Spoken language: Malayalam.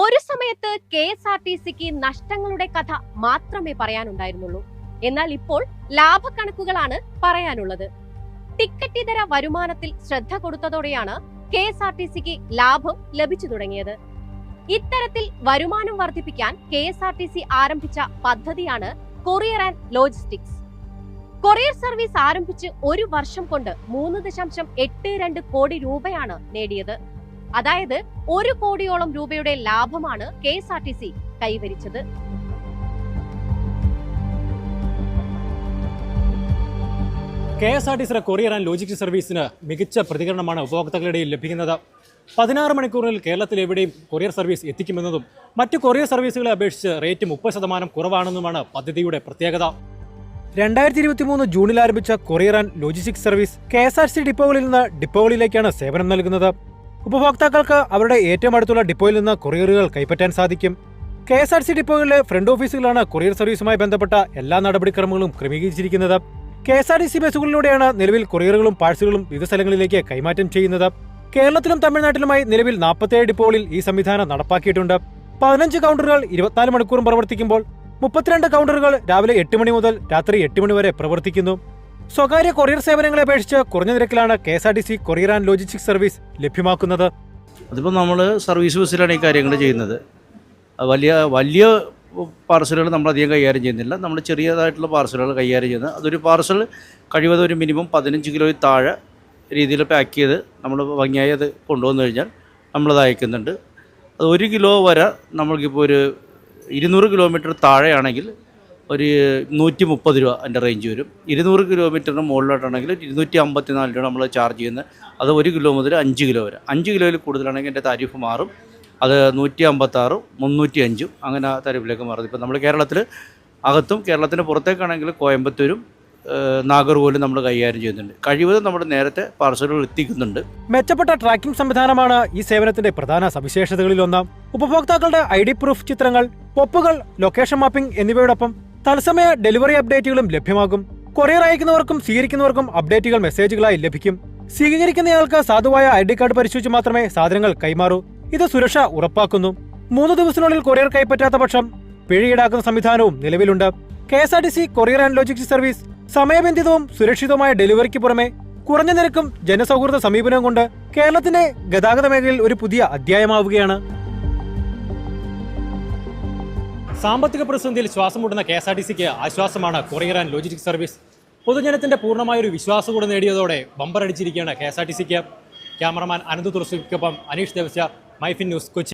ഒരു സമയത്ത് കെ എസ് ആർ ടി സിക്ക് നഷ്ടങ്ങളുടെ കഥ മാത്രമേ പറയാനുണ്ടായിരുന്നുള്ളൂ. എന്നാൽ ഇപ്പോൾ ലാഭക്കണക്കുകളാണ് പറയാനുള്ളത്. ടിക്കറ്റ് ഇതര വരുമാനത്തിൽ ശ്രദ്ധ കൊടുത്തതോടെയാണ് കെ എസ് ആർ ടി സിക്ക് ലാഭം ലഭിച്ചു തുടങ്ങിയത്. ഇത്തരത്തിൽ വരുമാനം വർദ്ധിപ്പിക്കാൻ K S R T C ആരംഭിച്ച പദ്ധതിയാണ് courier and logistics. Courier service ആരംഭിച്ച് ഒരു വർഷം കൊണ്ട് മൂന്ന് ദശാംശം എട്ട് രണ്ട് കോടി രൂപയാണ് നേടിയത്. അതായത് ഒരു കോടിയോളം രൂപയുടെ ലാഭമാണ് K S R T C കൈവരിച്ചത്. കെ എസ് ആർ ടി സിയുടെ കൊറിയർ ആൻഡ് ലോജിസ്റ്റിക് സർവീസിന് മികച്ച പ്രതികരണമാണ് ഉപഭോക്താക്കളുടെ ലഭിക്കുന്നത്. പതിനാറ് മണിക്കൂറിൽ കേരളത്തിൽ എവിടെയും കൊറിയർ സർവീസ് എത്തിക്കുമെന്നതും മറ്റ് കൊറിയർ സർവീസുകളെ അപേക്ഷിച്ച് റേറ്റ് മുപ്പത് ശതമാനം കുറവാണെന്നുമാണ് പദ്ധതിയുടെ പ്രത്യേകത. രണ്ടായിരത്തി ഇരുപത്തി മൂന്ന് ജൂണിൽ ആരംഭിച്ച courier and logistic service K S R C ഡിപ്പോകളിൽ നിന്ന് ഡിപ്പോകളിലേക്കാണ് സേവനം നൽകുന്നത്. ഉപഭോക്താക്കൾക്ക് അവരുടെ ഏറ്റവും അടുത്തുള്ള ഡിപ്പോയിൽ നിന്ന് കൊറിയറുകൾ കൈപ്പറ്റാൻ സാധിക്കും. കെ എസ് ആർ സി ഡിപ്പോകളിലെ ഫ്രണ്ട് ഓഫീസുകളാണ് കൊറിയർ സർവീസുമായി ബന്ധപ്പെട്ട എല്ലാ നടപടിക്രമങ്ങളും ക്രമീകരിച്ചിരിക്കുന്നത്. K S R T C ബസ്സുകളിലൂടെയാണ് നിലവിൽ കൊറിയറുകളും പാഴ്സലുകളും വിവിധ സ്ഥലങ്ങളിലേക്ക് കൈമാറ്റം ചെയ്യുന്നത്. കേരളത്തിലും തമിഴ്നാട്ടിലുമായി നിലവിൽ നാൽപ്പത്തേഴ് ഡിപ്പോകളിൽ ഈ സംവിധാനം നടപ്പാക്കിയിട്ടുണ്ട്. പതിനഞ്ച് കൗണ്ടറുകൾ ഇരുപത്തിനാല് മണിക്കൂറും പ്രവർത്തിക്കുമ്പോൾ മുപ്പത്തിരണ്ട് കൗണ്ടറുകൾ രാവിലെ എട്ട് മണി മുതൽ രാത്രി എട്ട് മണി വരെ പ്രവർത്തിക്കുന്നു. സ്വകാര്യ കൊറിയർ സേവനങ്ങളെ അപേക്ഷിച്ച് കുറഞ്ഞ നിരക്കിലാണ് K S R T C courier and logistic service ലഭ്യമാക്കുന്നത്. അതിപ്പോൾ നമ്മൾ സർവീസ് ബസ്സിലാണ് ഈ കാര്യങ്ങൾ ചെയ്യുന്നത്. വലിയ വലിയ പാർസലുകൾ നമ്മൾ അധികം കൈകാര്യം ചെയ്യുന്നില്ല. നമ്മൾ ചെറിയതായിട്ടുള്ള പാർസലുകൾ കൈകാര്യം ചെയ്യുന്നത്. അതൊരു പാർസൽ കഴിവതും ഒരു മിനിമം പതിനഞ്ച് കിലോയിൽ താഴെ രീതിയിൽ പാക്ക് ചെയ്ത് നമ്മൾ ഭംഗിയായി അത് കൊണ്ടുവന്നു കഴിഞ്ഞാൽ നമ്മളത് അയക്കുന്നുണ്ട്. അത് ഒരു കിലോ വരെ നമ്മൾക്കിപ്പോൾ ഒരു ഇരുന്നൂറ് കിലോമീറ്റർ താഴെയാണെങ്കിൽ ഒരു നൂറ്റി മുപ്പത് രൂപ അതിന്റെ റേഞ്ച് വരും. ഇരുന്നൂറ് കിലോമീറ്ററിന് മുകളിലോട്ടാണെങ്കിൽ ഇരുന്നൂറ്റി അമ്പത്തി നാല് രൂപ നമ്മൾ ചാർജ് ചെയ്യുന്നത്. അത് ഒരു കിലോ മുതൽ അഞ്ച് കിലോ വരെ. അഞ്ച് കിലോയിൽ കൂടുതലാണെങ്കിൽ എന്റെ താരിഫ് മാറും. അത് നൂറ്റി അമ്പത്താറും മുന്നൂറ്റി അഞ്ചും അങ്ങനെ ആ താരിഫിലേക്ക് മാറും. ഇപ്പം നമ്മൾ കേരളത്തിൽ അകത്തും കേരളത്തിന് പുറത്തേക്കാണെങ്കിൽ കോയമ്പത്തൂരും നാഗർകോലും നമ്മൾ കൈകാര്യം ചെയ്യുന്നുണ്ട്. കഴിവതും നമ്മൾ നേരത്തെ പാർസലുകൾ എത്തിക്കുന്നുണ്ട്. മെച്ചപ്പെട്ട ട്രാക്കിംഗ് സംവിധാനമാണ് ഈ സേവനത്തിന്റെ പ്രധാന സവിശേഷതകളിൽ ഒന്ന്. ഉപഭോക്താക്കളുടെ ഐ ഡി പ്രൂഫ് ചിത്രങ്ങൾ പൊപ്പുകൾ ലൊക്കേഷൻ മാപ്പിംഗ് എന്നിവയോടൊപ്പം തത്സമയ ഡെലിവറി അപ്ഡേറ്റുകളും ലഭ്യമാകും. കൊറിയർ അയക്കുന്നവർക്കും സ്വീകരിക്കുന്നവർക്കും അപ്ഡേറ്റുകൾ മെസ്സേജുകളായി ലഭിക്കും. സ്വീകരിക്കുന്നയാൾക്ക് സാധുവായ ഐ ഡി കാർഡ് പരിശോധിച്ച് മാത്രമേ സാധനങ്ങൾ കൈമാറൂ. ഇത് സുരക്ഷ ഉറപ്പാക്കുന്നു. മൂന്ന് ദിവസത്തിനുള്ളിൽ കൊറിയർ കൈപ്പറ്റാത്ത പക്ഷം പിഴ ഈടാക്കുന്ന സംവിധാനവും നിലവിലുണ്ട്. K S R T C courier and logistic service സമയബന്ധിതവും സുരക്ഷിതവുമായ ഡെലിവറിക്ക് പുറമെ കുറഞ്ഞ നിരക്കും ജനസൗഹൃദ സമീപനവും കൊണ്ട് കേരളത്തിന്റെ ഗതാഗത മേഖലയിൽ ഒരു പുതിയ അധ്യായമാവുകയാണ്. സാമ്പത്തിക പ്രതിസന്ധിയിൽ ശ്വാസം മുട്ടുന്ന കെ എസ് ആർ ടി സിക്ക് ആശ്വാസമാണ് കൊറിയർ ആൻഡ് ലോജിസ്റ്റിക് സർവീസ്. പൊതുജനത്തിന്റെ പൂർണമായ ഒരു വിശ്വാസം കൂടെ നേടിയതോടെ ബമ്പർ അടിച്ചിരിക്കുകയാണ് കെ എസ് ആർ ടി സിക്ക്. ക്യാമറമാൻ അനന്ത് തുറസിക്കൊപ്പം അനീഷ് ദേവസ്യ മൈഫിൻ ന്യൂസ് കൊച്ചി.